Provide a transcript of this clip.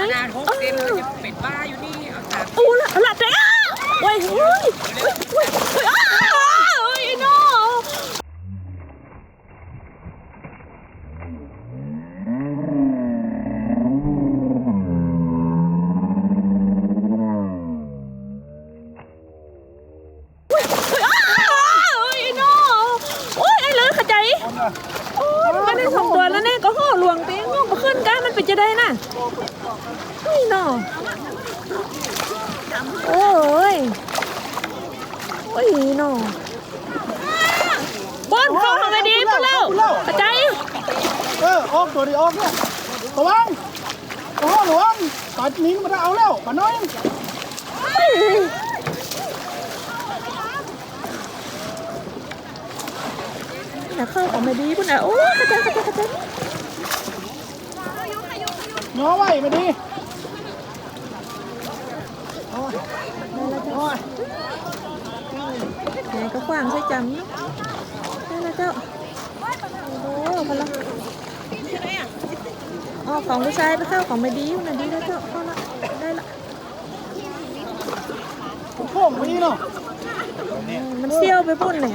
านหกเซนเลยจะเป็ดบ้าอยู่นี่เอาตามอู้ละละใจอ้าโอ้ยโอ้ยโอ้ยโอ้ยโอ้ยอ้าโอ้ยน้อโอ้ยโอ้ยน้อโอ้ยไอ้เลยขจายโอ้ยมันได้สองตัวแล้วเนี่ยก็ห่อหลวงตีงงมาขึ้นกันมัน เป็นจะได้น่ะเฮ้ยน้อโอ้ยโอ้ยน้อบอลเข้าทางไหนดีพูดแล้วขจายเออออกตัวดีออกเนี่ยระวังโอ้โหระวังตอนนี้มันจะเอาแล้วปะน้อยน่ะเข้าของไม่ดีพุ่นอะโอ้ยขจายขจายขจาย ง้อไว้มาดีโอ้ยโอ้ยแหนก็ขวางใส่จำเนาะได้แล้วเจ้า โอ้โหพลังอ๋อของผู้ชายไปเข้าของไม่ดีพุ่นอะดีแล้วเจ้าเข้าละได้ละโค้งมาดีเนาะ มันเซี่ยวไปพุ่นเลย